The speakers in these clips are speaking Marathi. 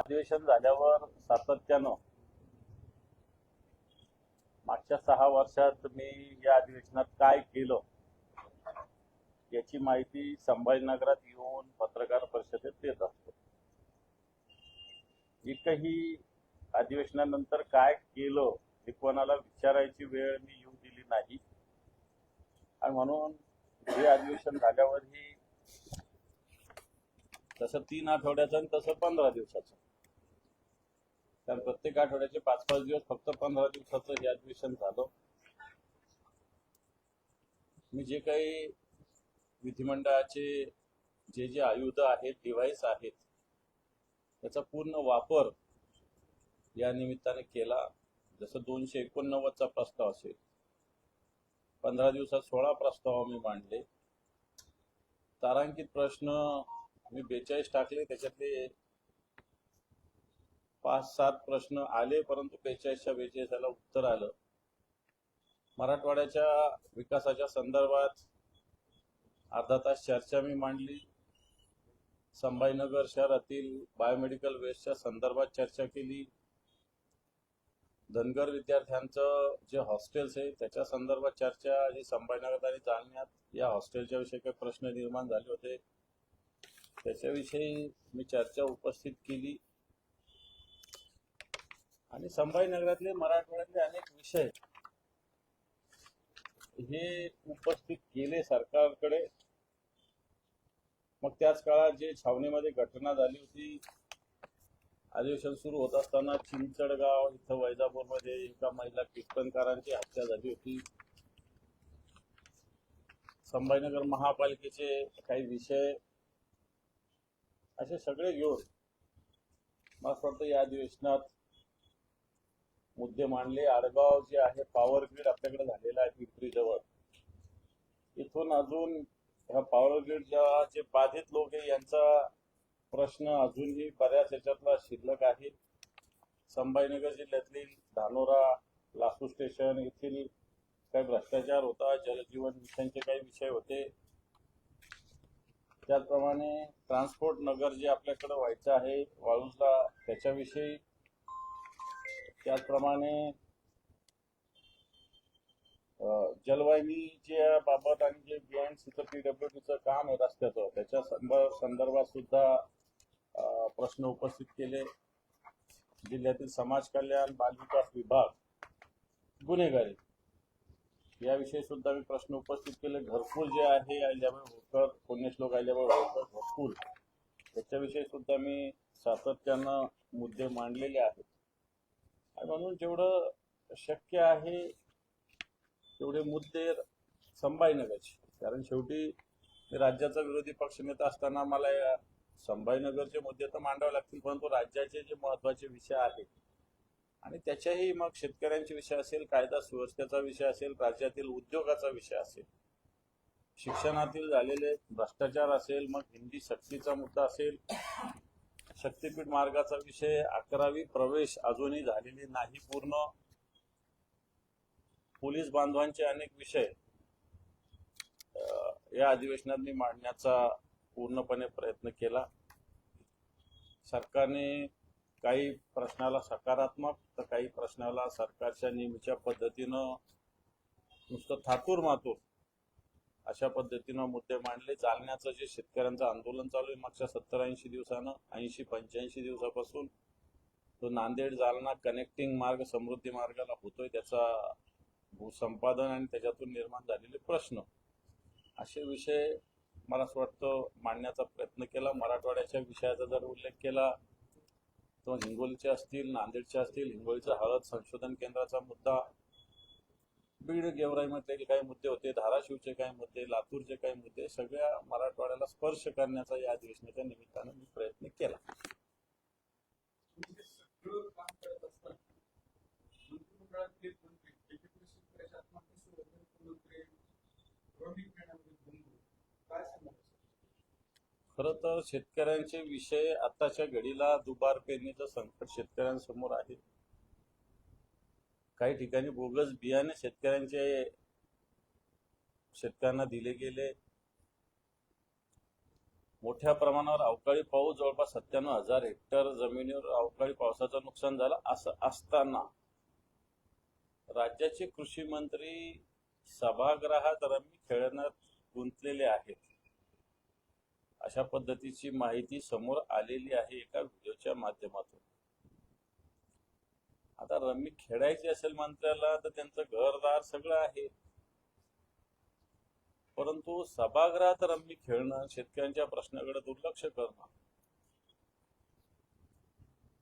अधिवेशन झाल्यावर सातत्यानं मागच्या सहा वर्षात मी या अधिवेशनात काय केलं याची माहिती संभाजीनगरात येऊन पत्रकार परिषदेत देत असतो. एकही अधिवेशनानंतर काय केलं हे कोणाला विचारायची वेळ मी येऊ दिली नाही. आणि म्हणून हे अधिवेशन झाल्यावरही तसं तीन आठवड्याचं आणि तसं पंधरा दिवसाचं. कारण प्रत्येक आठवड्याचे पाच पाच दिवस फक्त पंधरा दिवसाचं हे अधिवेशन झालं. मी जे काही विधिमंडळाचे जे जे आयुध आहेत डिव्हाइस आहेत त्याचा पूर्ण वापर या निमित्ताने केला. जसं दोनशे एकोणनव्वदचा प्रस्ताव असेल. पंधरा दिवसात सोळा प्रस्ताव मी मांडले. तारांकित प्रश्न मी बेचाळीस टाकले. त्याच्यातले पाच सात प्रश्न आले परंतु बेचाळीसच्या बेचाळीसाला उत्तर आलं. मराठवाड्याच्या विकासाच्या संदर्भात अर्धा तास चर्चा मी मांडली. संभाजीनगर शहरातील बायोमेडिकल वेस्टच्या संदर्भात चर्चा केली. धनगर विद्यार्थ्यांचं जे हॉस्टेल्स आहे त्याच्या संदर्भात चर्चा जी संभाजीनगर आणि जालन्यात. या हॉस्टेलच्या विषयी काही प्रश्न निर्माण झाले होते. त्याच्याविषयी मी चर्चा उपस्थित केली. आणि संभाजीनगरातले मराठवाड्यातले अनेक विषय हे उपस्थित केले सरकारकडे. मग त्याच काळात जे छावणीमध्ये घटना झाली होती अधिवेशन सुरू होत असताना चिंचडगाव इथं वैजापूरमध्ये एका महिला कीर्तनकारांची हत्या झाली होती. संभाजीनगर महापालिकेचे काही विषय असे सगळे घेऊन मला असं वाटतं या अधिवेशनात मुद्दे मांडले. आडगाव जे आहे पॉवर ग्रीड आपल्याकडे झालेला आहे पिंपरी जवळ इथून अजून ह्या पॉवर ग्रीडच्या जे बाधित लोक आहे यांचा प्रश्न अजूनही बऱ्याच याच्यातला शिल्लक आहे. संभाजीनगर जिल्ह्यातील धानोरा लासू स्टेशन येथील काही भ्रष्टाचार होता जलजीवन मिशनचे काही विषय होते. त्याचप्रमाणे ट्रान्सपोर्ट नगर जे आपल्याकडे व्हायचं आहे वाळूजला त्याच्याविषयी त्याचप्रमाणे जलवाहिनीच्या बाबत आणि जे बीएनसीचं पीडब्ल्यूडीचं काम आहे रस्त्याचं त्याच्या संदर्भात सुद्धा प्रश्न उपस्थित केले. जिल्ह्यातील समाज कल्याण बालविकास विभाग गुन्हेगारी याविषयी सुद्धा मी प्रश्न उपस्थित केले. घरकुल जे आहे अहिल्याबाई होळकर पुण्यश्लोक अहिल्याबाई होळकर घरकुल त्याच्याविषयी सुद्धा मी सातत्यानं मुद्दे मांडलेले आहेत. म्हणून जेवढं शक्य आहे तेवढे मुद्दे संभाजीनगरचे. कारण शेवटी मी राज्याचा विरोधी पक्षनेता असताना मला या संभाजीनगरचे मुद्दे तर मांडावे लागतील परंतु राज्याचे जे महत्त्वाचे विषय आहेत आणि त्याच्याही मग शेतकऱ्यांचे विषय असेल कायदा सुव्यवस्थेचा विषय असेल राज्यातील उद्योगाचा विषय असेल शिक्षणातील झालेले भ्रष्टाचार असेल मग हिंदी सक्तीचा मुद्दा असेल शक्तीपीठ मार्गाचा विषय अकरावी प्रवेश अजूनही झालेली नाही. पूर्ण पोलीस बांधवांचे अनेक विषय या अधिवेशनात मी मांडण्याचा पूर्णपणे प्रयत्न केला. सरकारने काही प्रश्नाला सकारात्मक तर काही प्रश्नाला सरकारच्या नेहमीच्या पद्धतीनं नुसतं थातूर मातूर अशा पद्धतीनं मुद्दे मांडले. चालण्याचं जे शेतकऱ्यांचं आंदोलन चालू आहे मागच्या सत्तर ऐंशी दिवसानं ऐंशी पंच्याऐंशी दिवसापासून तो नांदेड जालना कनेक्टिंग मार्ग समृद्धी मार्गाला होतोय त्याचा भूसंपादन आणि त्याच्यातून निर्माण झालेले प्रश्न. असे विषय मला असं वाटतं मांडण्याचा प्रयत्न केला. मराठवाड्याच्या विषयाचा जर उल्लेख केला तो हिंगोलीचे असतील नांदेडचे असतील हिंगोलीचा हळद संशोधन केंद्राचा मुद्दा बीड गेवराईमधले काही मुद्दे होते धाराशिवचे काही मुद्दे लातूरचे काही मुद्दे सगळ्या मराठवाड्याला स्पर्श करण्याचा या अधिवेशनाच्या निमित्तानं मी प्रयत्न केला. खर तर शेतकऱ्यांचे विषय आताच्या घडीला दुबार पेरणीचं संकट शेतकऱ्यांसमोर आहे. काही ठिकाणी बोगस बियाणे शेतकऱ्यांचे शेतकऱ्यांना दिले गेले. मोठ्या प्रमाणावर अवकाळी पाऊस जवळपास सत्त्याण्णव हजार हेक्टर जमिनीवर अवकाळी पावसाचं नुकसान झालं असं असताना राज्याचे कृषी मंत्री सभागृहात रमी खेळण्यात गुंतलेले आहेत. अशा पद्धतीची माहिती समोर आलेली आहे एका व्हिडिओच्या माध्यमातून. आता रम्मी खेळायची असेल मंत्र्याला तर त्यांचं घरदार सगळं आहे. परंतु सभागृहात रम्मी खेळणं शेतकऱ्यांच्या प्रश्नाकडे दुर्लक्ष करणं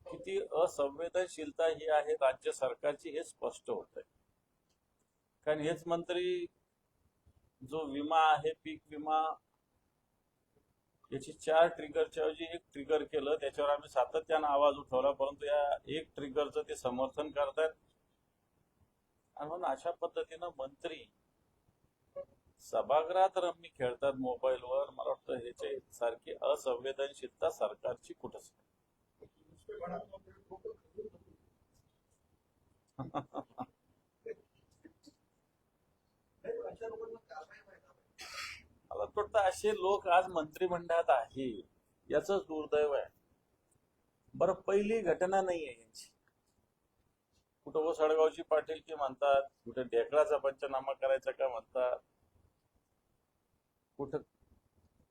किती असंवेदनशीलता ही आहे राज्य सरकारची हे स्पष्ट होत आहे कारण हेच मंत्री जो विमा आहे पीक विमा याची चार ट्रिगरच्या ऐवजी एक ट्रिगर केलं. त्याच्यावर आम्ही सातत्यानं आवाज उठवला परंतु या एक ट्रिगरचं ते समर्थन करतायत. आणि म्हणून अशा पद्धतीनं मंत्री सभागृहात रम्मी खेळतात मोबाईलवर. मला वाटतं ह्याचे सारखी असंवेदनशीलता सरकारची कुठंच नाही. मला वाटतं असे लोक आज मंत्रिमंडळात आहे याच दुर्दैव आहे. बरं पहिली घटना नाही आहे यांची. कुठं ओसाडगावची पाटील की म्हणतात कुठं ढेकळाचा पंचनामा करायचा का म्हणतात कुठं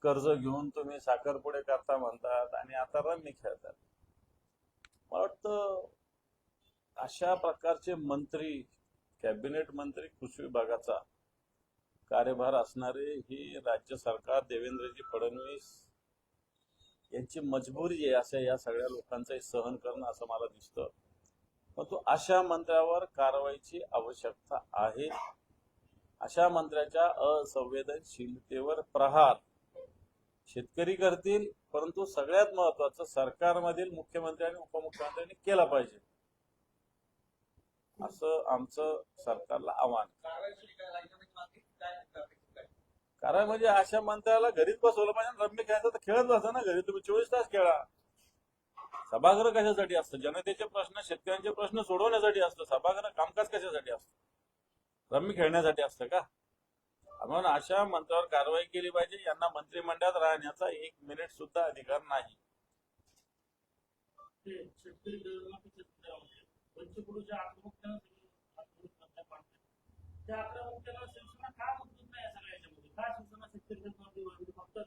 कर्ज घेऊन तुम्ही साखरपुडे करता म्हणतात आणि आता रमी खेळतात. मला वाटतं अशा प्रकारचे मंत्री कॅबिनेट मंत्री कृषी विभागाचा कार्यभार असणारे ही राज्य सरकार देवेंद्रजी फडणवीस यांची मजबुरी आहे असं या सगळ्या लोकांचं सहन करणं असं मला दिसतं. परंतु अशा मंत्र्यावर कारवाईची आवश्यकता आहे. अशा मंत्र्याच्या असंवेदनशीलतेवर प्रहार शेतकरी करतील परंतु सगळ्यात महत्वाचं सरकारमधील मुख्यमंत्री आणि उपमुख्यमंत्र्यांनी केला पाहिजे. असं आमचं सरकारला आव्हान कारवाईसाठी काय राजीनाम्याची मागणी काय करायची काय कारण म्हणजे अशा मंत्र्याला घरीच बसवलं पाहिजे रम्य खेळायचं तर खेळत बसा ना घरी. तुम्ही चोवीस तास खेळा. सभागृह कशासाठी असतं? जनतेचे प्रश्न शेतकऱ्यांचे प्रश्न सोडवण्यासाठी असतं. सभागृह कामकाज कशासाठी असतं? रम्मी खेळण्यासाठी असतं का? म्हणून अशा मंत्र्यावर कारवाई केली पाहिजे. यांना मंत्रिमंडळात राहण्याचा एक मिनिट सुद्धा अधिकार नाही. शेतकरी त्या का सूचना नाही या सगळ्या याच्यामध्ये का शिवसेना शेतकरी फक्त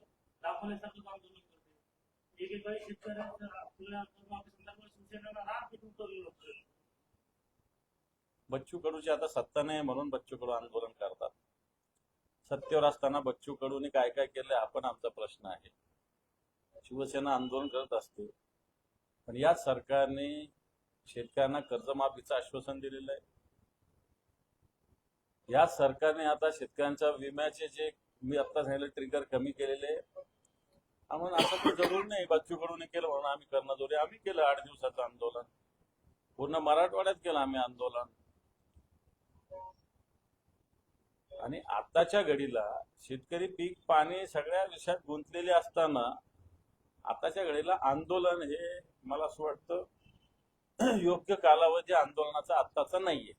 दाखवण्यासारखंच आंदोलन करते एकेकाळी शेतकऱ्यांचा आपल्या संदर्भात शिवसेनेला राग पेटून उतरलेलं होतं बच्चू कडूची आता सत्ता नाही म्हणून बच्चू कडू आंदोलन करतात. सत्तेवर असताना बच्चू कडूने काय काय केलं आपण आमचा प्रश्न आहे. शिवसेना आंदोलन करत असते पण या सरकारने शेतकऱ्यांना कर्जमाफीचं आश्वासन दिलेलं आहे. या सरकारने आता शेतकऱ्यांच्या विम्याचे जे मी आता सांगितलं ट्रिगर कमी केलेले आहे. म्हणून असं जरूर नाही बच्चू केलं म्हणून आम्ही करणं जोरे आम्ही केलं आठ दिवसाचं आंदोलन. पूर्ण मराठवाड्यात केलं आम्ही आंदोलन. आणि आताच्या घडीला शेतकरी पीक पाणी सगळ्या विषयात गुंतलेले असताना आताच्या घडीला आंदोलन हे मला असं वाटतं योग्य कालावधी आंदोलनाचा आत्ताचा नाहीये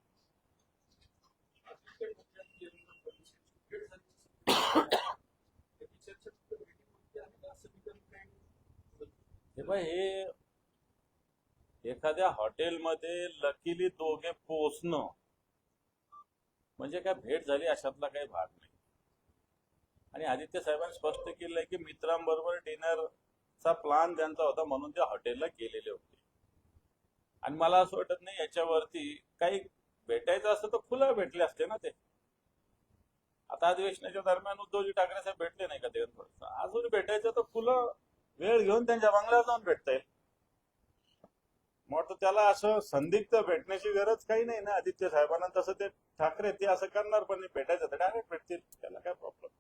हकीकत म्हणजे देवेंद्र फडणवीस यांची भेट झाली त्याची चर्चा फक्त भेटीपुरती आहे का समीकरण काही हे हे एखाद्या हॉटेलमध्ये लकीली दोघे पोचणं म्हणजे काय भेट झाली अशातला काही भाग नाही. आणि आदित्य साहेबांनी स्पष्ट केलंय की मित्रांबरोबर डिनरचा प्लान त्यांचा होता म्हणून ते हॉटेलला गेलेले होते. आणि मला असं वाटत नाही याच्यावरती काही भेटायचं असतं तर खुला भेटले असते ना ते. आता अधिवेशनाच्या दरम्यान उद्धवजी ठाकरे साहेब भेटले नाही का देवेंद्र अजून भेटायचं तर खुलं वेळ घेऊन त्यांच्या बंगल्यावर जाऊन भेटता येईल. मग त्याला असं संदिग्ध भेटण्याची गरज काही नाही ना आदित्य साहेबांना. तसं ते ठाकरे ते असं करणार पण नाही. भेटायचं तर डायरेक्ट भेटतील. त्याला काय प्रॉब्लेम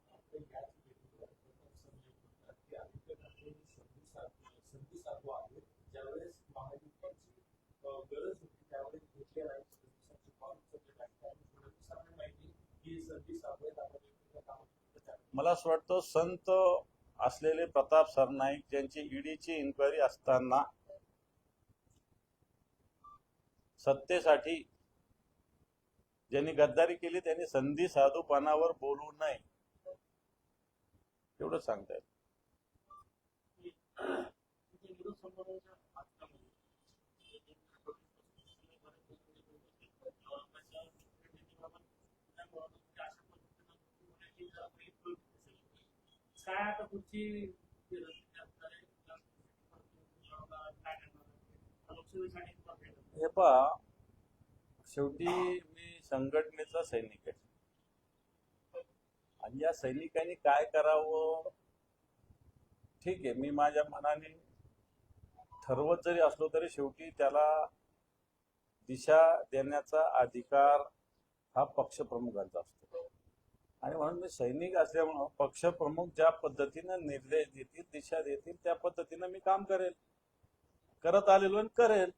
गरज होती त्यावेळेस घेतले नाही फडणवीसांचे पाऊल उचलले नाही त्यावेळेस फडणवीसांना मला असं वाटतं संत असलेले प्रताप सरनाईक ज्यांची ईडीची इन्क्वायरी असताना सत्तेसाठी ज्यांनी गद्दारी केली त्यांनी संधी साधूपणावर बोलू नये. एवढं सांगता येईल तुमच्या विरोध संपर्काच्या माध्यमातून काय आता पुढची हे पहा शेवटी मी संघटनेचा सैनिक आहे. आणि या सैनिकांनी काय करावं? ठीक आहे मी माझ्या मनाने ठरवत जरी असलो तरी शेवटी त्याला दिशा देण्याचा अधिकार हा पक्षप्रमुखांचा असतो. म्हणून मी सैनिक असल्यामुळं पक्षप्रमुख ज्या पद्धतीनं निर्देश देतील दिशा देतील त्या पद्धतीनं मी काम करेल. करत आलेलो आणि करेल.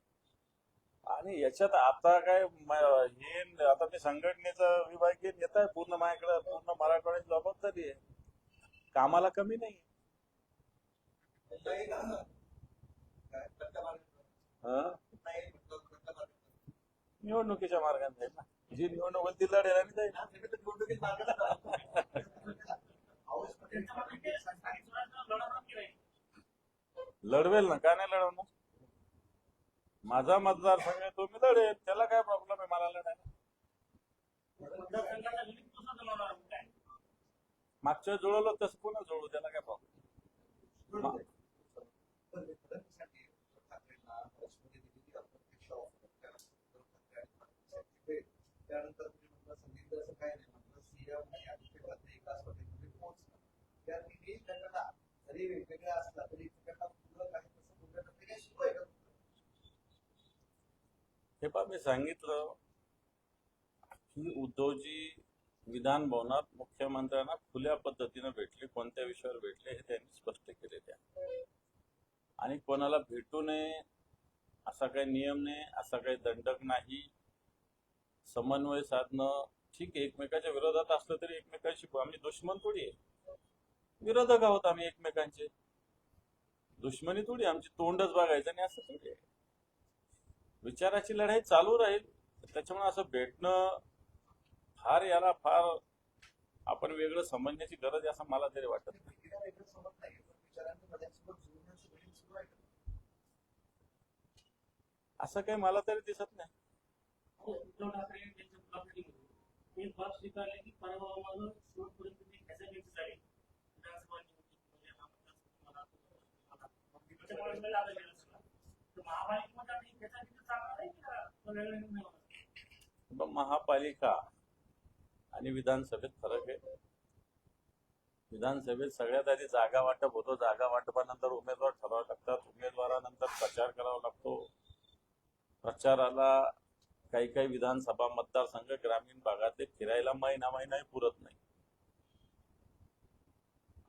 आणि याच्यात आता काय हे आता मी संघटनेचा विभागीय नेता आहे. पूर्ण माझ्याकडे पूर्ण मराठवाड्याची जबाबदारी आहे. कामाला कमी नाही. निवडणुकीच्या मार्गाने जाईल ना. जी निवडणूक होती ती लढेल आणि जाईल. त्यांच्या लढवेल ना का नाही लढवणार? माझा मतदारसंघ आहे तो मी लढेल. त्याला काय प्रॉब्लेम आहे मला लढायला? मागच्या जुळवलं तसं पुन्हा जुळू त्याला काय प्रॉब्लेम संगीत असं काय नाही म्हटलं सीएम आणि अध्यक्षांनी एकाच पद्धतीमध्ये पोहोचणं त्या तिन्ही घटना जरी वेगवेगळ्या असला तरी एकमेकांना पूरक आहे तसं पूर्ण ते काही हे पहा मी सांगितलं की उद्धवजी विधान भवनात मुख्यमंत्र्यांना खुल्या पद्धतीनं भेटले कोणत्या विषयावर भेटले हे त्यांनी स्पष्ट केले त्या. आणि कोणाला भेटू नये असा काही नियम नाही असा काही दंडक नाही समन्वय साधणं ठीक आहे एकमेकाच्या विरोधात असलं तरी एकमेकांशी आम्ही म्हणजे दुश्मन थोडी आहे. विरोधक आहोत आम्ही एकमेकांचे. दुश्मनी थोडी आमची तोंडच बघायचं आणि असं थोडी आहे. विचाराची लढाई चालू राहील त्याच्यामुळे असं भेटणं फार याला फार आपण वेगळं समजण्याची गरज आहे असं मला तरी वाटत नाही. असं काही मला तरी दिसत नाही. एक बाब स्वीकारले की परवा माझं शेवटपर्यंत ती फॅसिलिटी झाली? मी आलं गेलं सगळं. महापालिका आणि विधानसभेत फरक आहे. विधानसभेत सगळ्यात आधी जागा वाटप होतो. जागा वाटपानंतर उमेदवार ठरावे लागतात. उमेदवारानंतर प्रचार करावा लागतो. प्रचाराला काही काही विधानसभा मतदारसंघ ग्रामीण भागातले फिरायला महिना महिनाही पुरत नाही.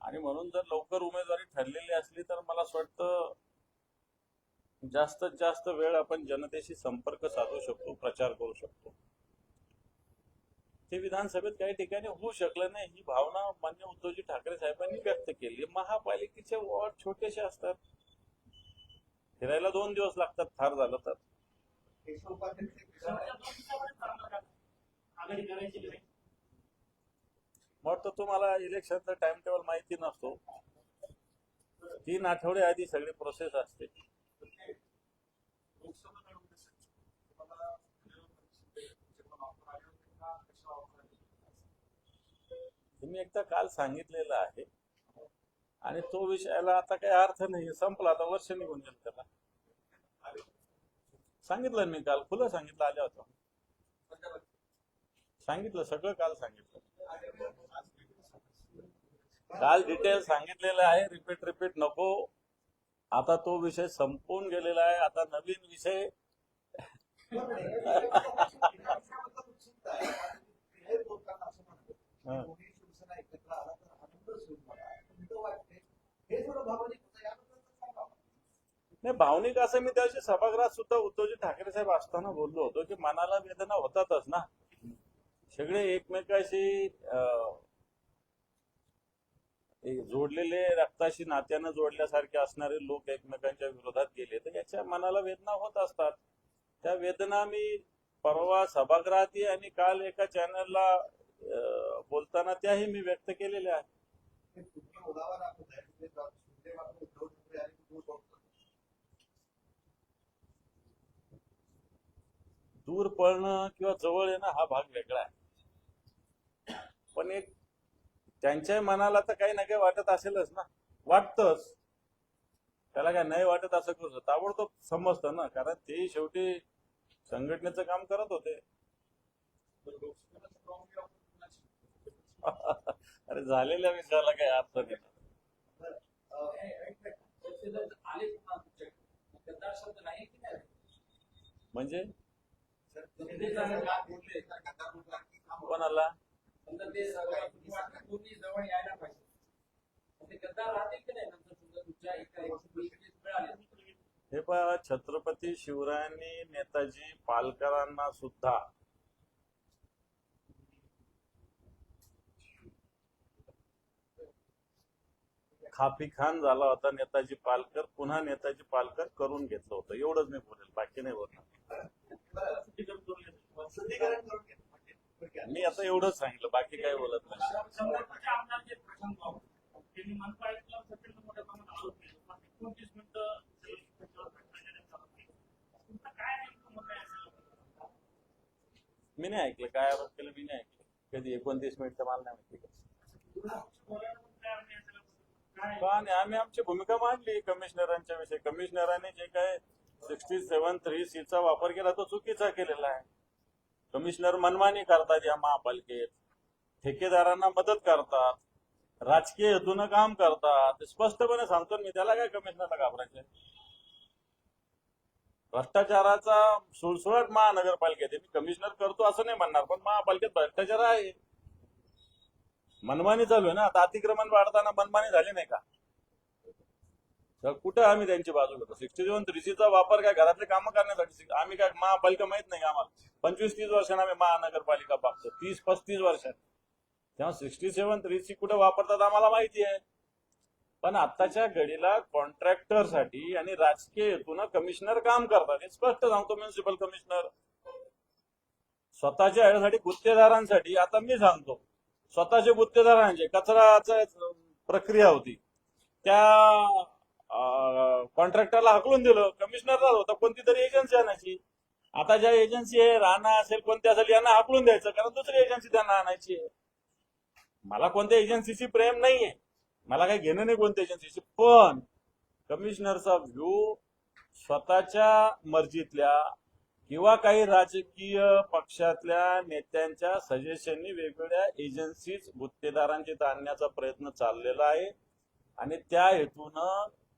आणि म्हणून जर लवकर उमेदवारी ठरलेली असली तर मला असं वाटतं जास्तीत जास्त वेळ आपण जनतेशी संपर्क साधू शकतो प्रचार करू शकतो. ते विधानसभेत काही ठिकाणी होऊ शकलं नाही ही भावना मान्य उद्धवजी ठाकरे साहेबांनी व्यक्त केली. महापालिकेचे वॉर्ड छोटेसे असतात. फिरायला दोन दिवस लागतात फार झालं तर. मग तर तुम्हाला इलेक्शनचा टाइम टेबल माहिती नसतो. तीन आठवडे आधी सगळी प्रोसेस असते. तुम्ही एकदा काल सांगितलेलं आहे. आणि तो विषयाला आता काही अर्थ नाही संपला आता वर्ष निघून गेलं त्याला. सांगितलं मी काल खुलं सांगितलं आल्या होतं सांगितलं सगळं काल सांगितलं. काल डिटेल सांगितलेलं आहे रिपीट रिपीट नको. आता तो विषय संपून गेलेला आहे आता नवीन विषय. हे. नाही भावनिक असं मी त्याशी सभागृहात सुद्धा उद्धवजी ठाकरे साहेब असताना बोललो होतो की मनाला वेदना होतातच ना. सगळे एकमेकाशी जोडलेले रक्ताशी नात्यानं जोडल्यासारखे असणारे लोक एकमेकांच्या विरोधात गेले तर याच्या मनाला वेदना होत असतात. त्या वेदना मी परवा सभागृहातही आणि काल एका चॅनलला बोलताना त्याही मी व्यक्त केलेल्या आहेत हे तुम्ही ओलावा दाखवत आहे म्हणजे सुदैवानं उद्धव ठाकरे मोठे आणि दूर पळणं किंवा जवळ येणं हा भाग वेगळा आहे. पण एक त्यांच्या मनाला तर काही ना काही वाटत असेलच ना. वाटतच. त्याला काय नाही वाटत असं करू ताबडतोब समजतं ना. कारण ते शेवटी संघटनेचं काम करत होते. अरे झालेल्या विषयाला काय अर्थ नाही. म्हणजे? कोणाला? हे पहा छत्रपती शिवरायांनी नेताजी पालकरांना सुद्धा खापी खान झाला होता नेताजी पालकर पुन्हा नेताजी पालकर करून घेतलं होतं. एवढंच मी बोलेल बाकी नाही बोलणार. मी आता एवढंच सांगितलं बाकी बोलत काय याच्यावर? मी नाही ऐकलं काय आरोप केलं मी नाही ऐकलं. कधी एकोणतीस मिनिटचं मला नाही माहिती. का नाही आम्ही आमची भूमिका मांडली कमिशनरांच्या विषयी. कमिशनरांनी जे काय सिक्स्टी सेवन थ्री सी चा वापर केला तो चुकीचा केलेला आहे. कमिशनर मनमानी करतात या महापालिकेत. ठेकेदारांना मदत करतात. राजकीय हेतून काम करतात. स्पष्टपणे सांगतो मी त्याला काय कमिशनरला घाबरायचं भ्रष्टाचाराचा सुळसुळाट महानगरपालिकेत मी कमिशनर करतो असं नाही म्हणणार पण महापालिकेत भ्रष्टाचार आहे. मनमानी चालू आहे ना? आता अतिक्रमण वाढताना मनमानी झाली नाही का? तर कुठं आम्ही त्यांची बाजू घेतो? सिक्स्टी सेवन थ्रीसीचा वापर काय? घरातले कामं करण्यासाठी आम्ही काय महापालिका माहीत नाही आम्हाला? पंचवीस तीस वर्षांना आम्ही महानगरपालिका पाहतो. तीस पस्तीस वर्षात तेव्हा सिक्स्टी सेवन थ्री कुठे वापरतात आम्हाला माहिती आहे. पण आत्ताच्या घडीला कॉन्ट्रॅक्टरसाठी आणि राजकीय हेतून कमिशनर काम करतात. हे स्पष्ट सांगतो म्युन्सिपल कमिशनर. स्वतःच्या ह्यासाठी गुत्तेदारांसाठी आता मी सांगतो. स्वतःचे गुत्तेदारांचे म्हणजे कचराच प्रक्रिया होती. त्या कॉन्ट्रॅक्टरला हकलून दिलं. कमिशनरला होतं कोणती तरी एजन्सी आणायची. आता ज्या एजन्सी आहे राणा असेल कोणती असेल यांना हकलून द्यायचं कारण दुसरी एजन्सी त्यांना आणायची आहे. मला कोणत्या एजन्सीची प्रेम नाहीये. मला काही घेणं नाही कोणत्या एजन्सीची पण कमिशनरचा व्ह्यू स्वतःच्या मर्जीतल्या किंवा काही राजकीय पक्षातल्या नेत्यांच्या सजेशननी वेगवेगळ्या एजन्सीज गुत्तेदारांची आणण्याचा प्रयत्न चाललेला आहे. आणि त्या हेतून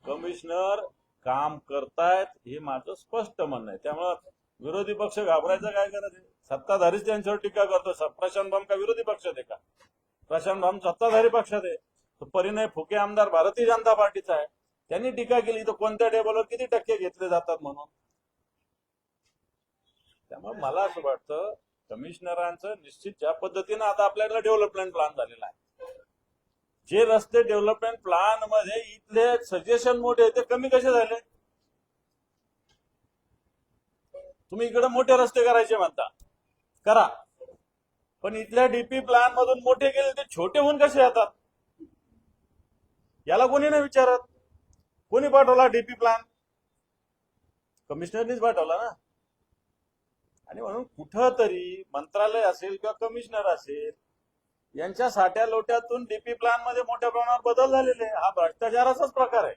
कमिशनर काम करतायत हे माझं स्पष्ट म्हणणं आहे. त्यामुळं विरोधी पक्ष घाबरायचं काय गरज आहे? सत्ताधारीच त्यांच्यावर टीका करतो प्रशांत भाम का विरोधी पक्षात आहे का? प्रशांत भाम सत्ताधारी पक्षात आहे. परिणय फुके आमदार भारतीय जनता पार्टीचा आहे. त्यांनी टीका केली तर कोणत्या टेबलवर किती टक्के घेतले जातात म्हणून? त्यामुळे मला असं वाटतं कमिशनरांचं निश्चित ज्या पद्धतीनं आता आपल्याकडे डेव्हलपमेंट प्लॅन झालेला आहे जे रस्ते डेव्हलपमेंट प्लॅनमध्ये इथले सजेशन मोठे ते कमी कसे झाले? तुम्ही इकडे मोठे रस्ते करायचे म्हणता. करा. पण इथल्या डीपी प्लॅन मधून मोठे गेले ते छोटे होऊन कसे येतात याला कोणी नाही विचारत. कोणी पाठवला डीपी प्लॅन कमिशनरनीच पाठवला ना. आणि म्हणून कुठंतरी मंत्रालय असेल किंवा कमिशनर असेल यांच्या साठ्या लोट्यातून डीपी प्लॅनमध्ये मोठ्या प्रमाणात बदल झालेले हा भ्रष्टाचाराचाच प्रकार आहे.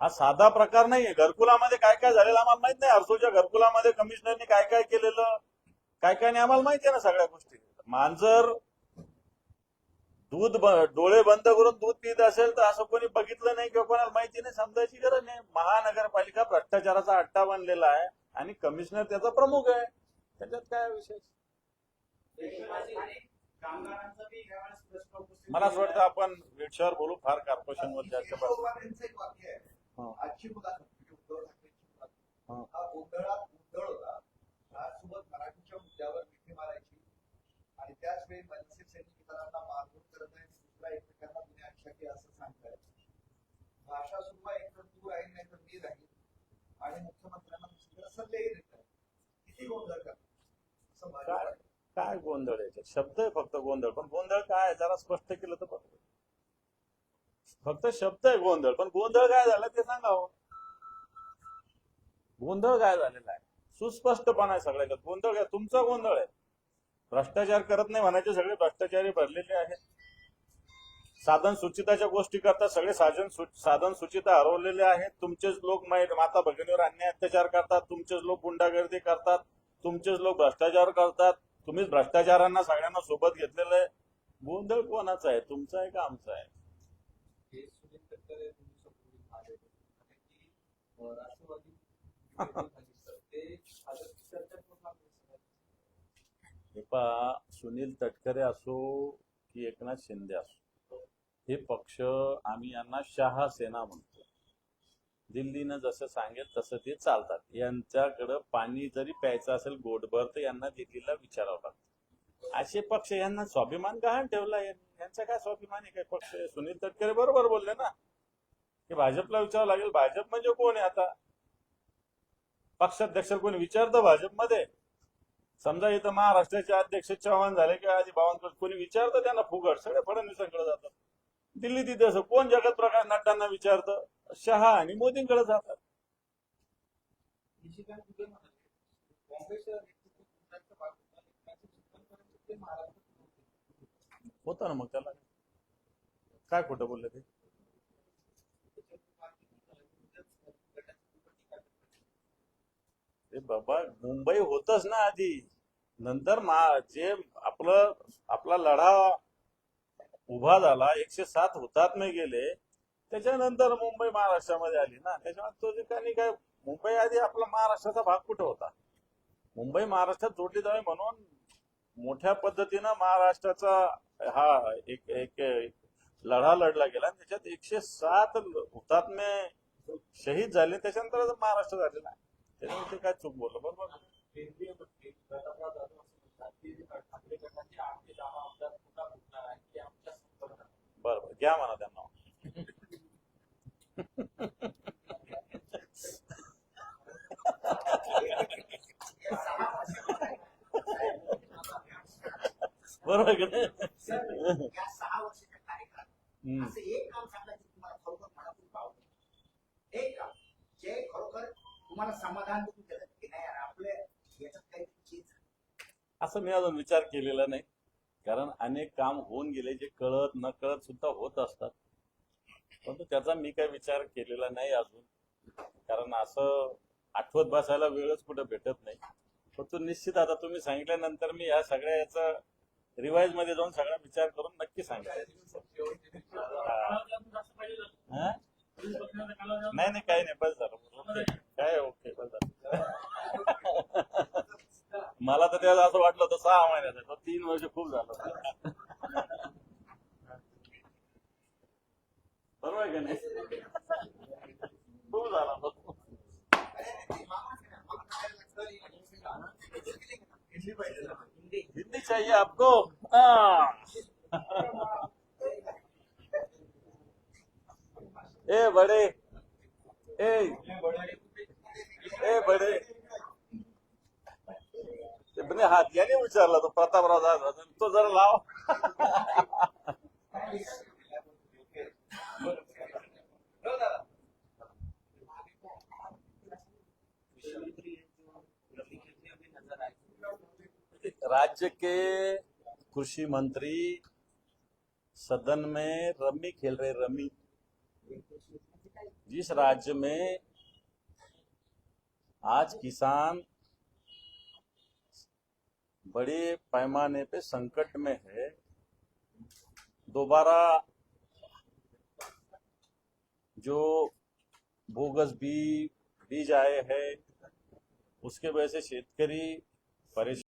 हा साधा प्रकार नाहीये. घरकुलामध्ये काय काय झालेलं आम्हाला माहीत नाही. अर्सोच्या घरकुलामध्ये कमिशनरनी काय काय केलेलं काय काय नाही आम्हाला माहिती आहे ना सगळ्या गोष्टी. मांजर दूध डोळे बंद करून दूध पित असेल तर असं कोणी बघितलं नाही किंवा कोणाला माहिती नाही समजायची गरज नाही. महानगरपालिका भ्रष्टाचाराचा अट्टा बनलेला आहे आणि कमिशनर त्याचा प्रमुख आहे. त्याच्यात काय विशेष? मला असं वाटतं आपण विषयावर बोलू फार कॉर्पोरेशन वर जास्त हा. म्हणजे गोंधळात गोंधळ होता. त्यासोबत मराठीच्या मुद्द्यावर मिठी मारायची. आणि त्याच वेळी मनसे सैनिक इतरांना मारहाण करत आहे दुसरा एकमेकांना गुन्हे असं सांगताय भाषा सुद्धा एकदम तू राहील नाही तर मी राहील. आणि मुख्यमंत्र्यांना सल्लेही देत आहे किती गोंधळ करतात? असं काय गोंधळ याच्यात शब्द आहे फक्त गोंधळ. पण गोंधळ काय आहे? जरा स्पष्ट केलं तर बघ फक्त शब्द आहे गोंधळ. पण गोंधळ काय झाला ते सांगावं हो. गोंधळ काय झालेला आहे? सुस्पष्टपणा आहे सगळ्याच्यात. गोंधळ काय? तुमचा गोंधळ आहे. भ्रष्टाचार करत नाही म्हणायचे सगळे भ्रष्टाचारी भरलेले आहेत. साधन सुचिताच्या गोष्टी करतात सगळे साधन साधन सुचिता हरवलेले आहेत. तुमचेच लोक मै- माता भगिनीवर अन्याय अत्याचार करतात. तुमचेच लोक गुंडागर्दी करतात. तुमचेच लोक भ्रष्टाचार करतात. तुम्हीच भ्रष्टाचारांना सगळ्यांना सोबत घेतलेलं आहे. गोंधळ कोणाचा आहे? तुमचा आहे का आमचा आहे? हे पहा सुनील तटकरे असो की एकनाथ शिंदे असो हे पक्ष आम्ही यांना शहा सेना म्हणतो. दिल्लीनं जसं सांगेल तसं ते चालतात. यांच्याकडं पाणी जरी प्यायचं असेल गोडभर तर यांना दिल्लीला विचारावं लागतं. असे पक्ष यांना स्वाभिमान गहाण ठेवला? यांचा काय स्वाभिमान आहे? काय पक्ष? सुनील तटकरे बरोबर बोलले ना. की भाजपला विचारावं लागेल. भाजप म्हणजे कोण आहे आता? पक्षाध्यक्ष कोणी? विचारतं भाजपमध्ये. समजा इथं महाराष्ट्राचे अध्यक्ष चव्हाण झाले किंवा आधी बावनकुळे कोणी विचारतं त्यांना फुगट? सगळे फडणवीसांकडे जातात. दिल्ली तिथे असं कोण जगत प्रकाश नड्डांना विचारतं? शहा आणि मोदींकडे जातात. होता ना मग त्याला. काय खोटं बोलले ते? ते बाबा मुंबई होतच ना आधी. नंतर मा जे आपलं आपला लढा उभा झाला एकशे सात हुतात्मे गेले. त्याच्यानंतर मुंबई महाराष्ट्रामध्ये आली ना. त्याच्यामुळे तो ठिकाणी काय मुंबई आधी आपला महाराष्ट्राचा भाग कुठं होता? मुंबई महाराष्ट्रात जोडली जावी म्हणून मोठ्या पद्धतीनं महाराष्ट्राचा हा एक एक एक लढा लढला गेला आणि त्याच्यात एकशे सात हुतात्मे शहीद झाले. त्याच्यानंतर महाराष्ट्र झाले ना त्याच्यामुळे ते काय चूक बोललं? बरोबर? केंद्रीय मंत्री प्रतापराव जाधव असं म्हणतात की ठाकरे गटाचे आठ ते दहा आमदार पुन्हा फुटणार आहे? की आमच्या संपर्कात बरं बरं घ्या म्हणा त्यांना बरोबर की नाही या सहा वर्षाच्या कार्यकाळात हम्म. असं एक काम सांगा तुम्हाला समाधान की नाही आपल्या आहे. असं मी अजून विचार केलेला नाही कारण अनेक काम होऊन गेले जे कळत न कळत सुद्धा होत असतात परंतु त्याचा मी काही विचार केलेला नाही अजून. कारण असं आठवत बसायला वेळच कुठं भेटत नाही. परंतु निश्चित आता तुम्ही सांगितल्यानंतर मी या सगळ्या याचा रिवाईजमध्ये जाऊन सगळा विचार करून नक्की सांगेन हा? नाही नाही काही नाही बस झालं. काय ओके बस झालं. मला तर त्याला असं वाटलं होतं सहा महिन्याचा. तो तीन वर्ष खूप झालं हिंदी चाहिए आपको. ए बड़े ए ए बड़े म्हणे हात याने विचारला तो प्रतापराव तो जरा लाव राज्य के कृषि मंत्री सदन में रमी खेल रहे रमी। जिस राज्य में आज किसान बड़े पैमाने पे संकट में है, दोबारा जो बोगस बी बीज आए हैं, उसके वजह से शेतकरी परेशान